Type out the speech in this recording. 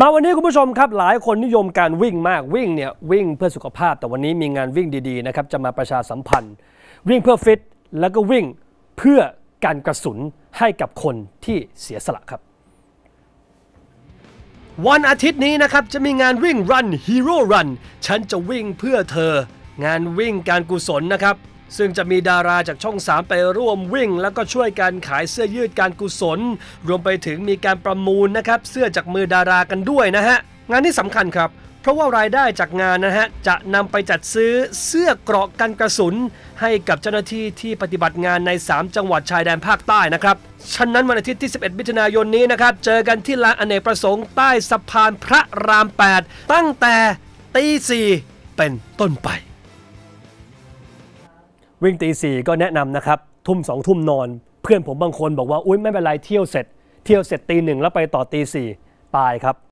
มาวันนี้คุณผู้ชมครับหลายคนนิยมการวิ่งมากวิ่งเนี่ยวิ่งเพื่อสุขภาพ แต่วันนี้มีงานวิ่งดีๆนะครับจะมาประชาสัมพันธ์ วิ่งเพื่อฟิตแล้วก็วิ่งเพื่อการกระสุนให้กับคนที่เสียสละครับ วันอาทิตย์นี้นะครับจะมีงานวิ่ง Run Hero Run ฉันจะวิ่งเพื่อเธอ งานวิ่งการกุศลนะครับ ซึ่งจะมีดาราจากช่อง 3 ไปร่วมวิ่ง แล้วก็ช่วยกันขายเสื้อยืดการกุศล รวมไปถึงมีการประมูลนะครับเสื้อจากมือดารากันด้วยนะฮะ งานนี้สำคัญครับ เพราะว่ารายได้จากงานนะฮะ จะนำไปจัดซื้อเสื้อเกราะกันกระสุน ให้กับเจ้าหน้าที่ที่ปฏิบัติงานใน 3 จังหวัดชายแดนภาคใต้นะครับฉะนั้นวันอาทิตย์ที่ 11 มิถุนายนนี้นะครับเจอกันที่ลานอเนกประสงค์ใต้สะพานพระราม 8 ตั้งแต่ตีสี่เป็นต้นไป วิ่งตีสี่ก็แนะนำนะครับทุ่มสองทุ่มนอน เพื่อนผมบางคนบอกว่าอุ้ยไม่เป็นไรเที่ยวเสร็จ เที่ยวเสร็จตีหนึ่งแล้วไปต่อตีสี่ตายครับ